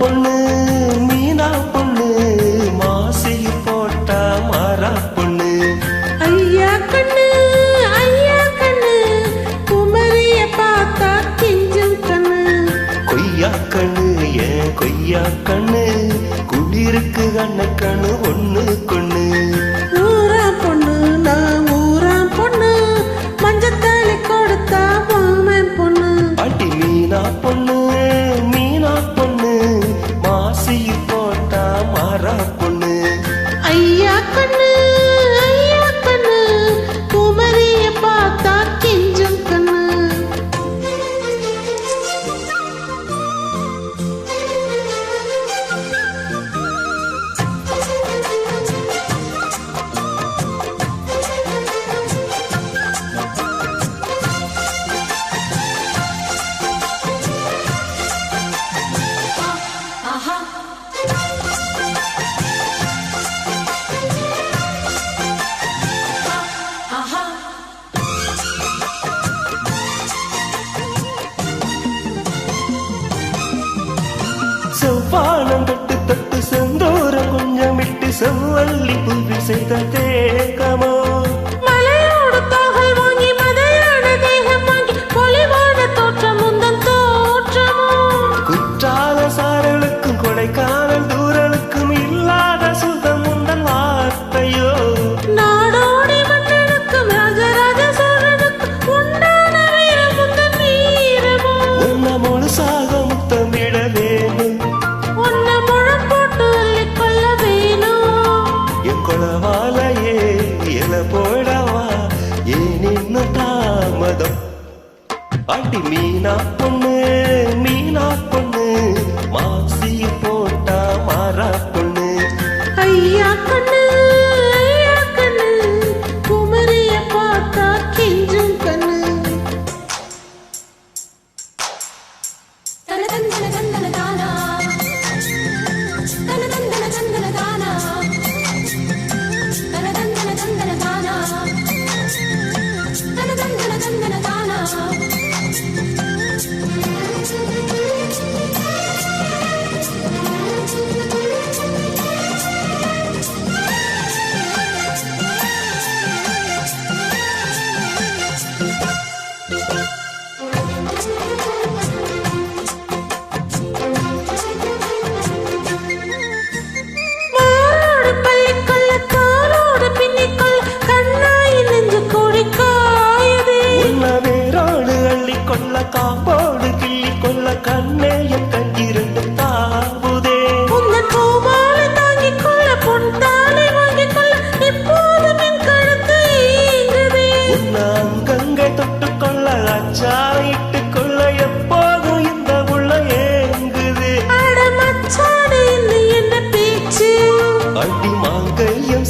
பொண்ணு மீனா பொண்ணு மாசி போட்டா மாறா பொண்ணு. ஐயா கண்ணு ஐயா கண்ணு குமரிய பார்த்தா கிஞ்சும் கண்ணு. கொய்யா கண்ணு ஏன் கொய்யா கண்ணு? குளிருக்கு கண்ண கண்ணு ஒண்ணு கொண்ணு. செவ்வானம் தொட்டு தொட்டு செந்தூரம் கொஞ்சம் விட்டு செவ்வள்ளி புவி செய்த தேக்கமோ? குற்றால சாரலுக்கும் கொடைக்கானல் தூரலுக்கும் இல்லாத என் குளவாலையே எல போடவா? ஏன் இன்னும் தாமதம். பாட்டி மீனா பொண்ணு மீனா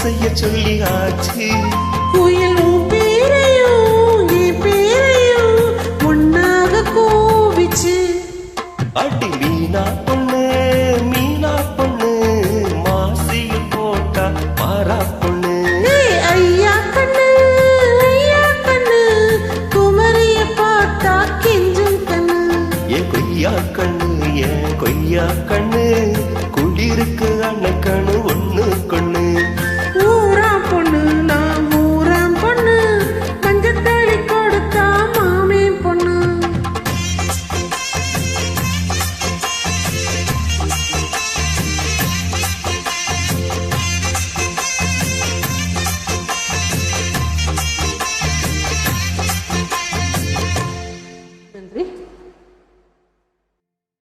செய்ய சொல்லி ஆச்சு புயல் உன் பேரையும் என் பேரையும் ஒன்னாக கோவிச்சு அடி மீனா பொண்ணு மீனா பொண்ணு மாசியில் போட்டா மாறா பொண்ணு. ஐயா கண்ணு ஐயா கண்ணு குமரிய பார்த்தா கெஞ்சும் கண்ணு. ஏ கொய்யா கண்ணு ஏன் கொய்யா கண்ணு குளிருக்கு அண்ணன்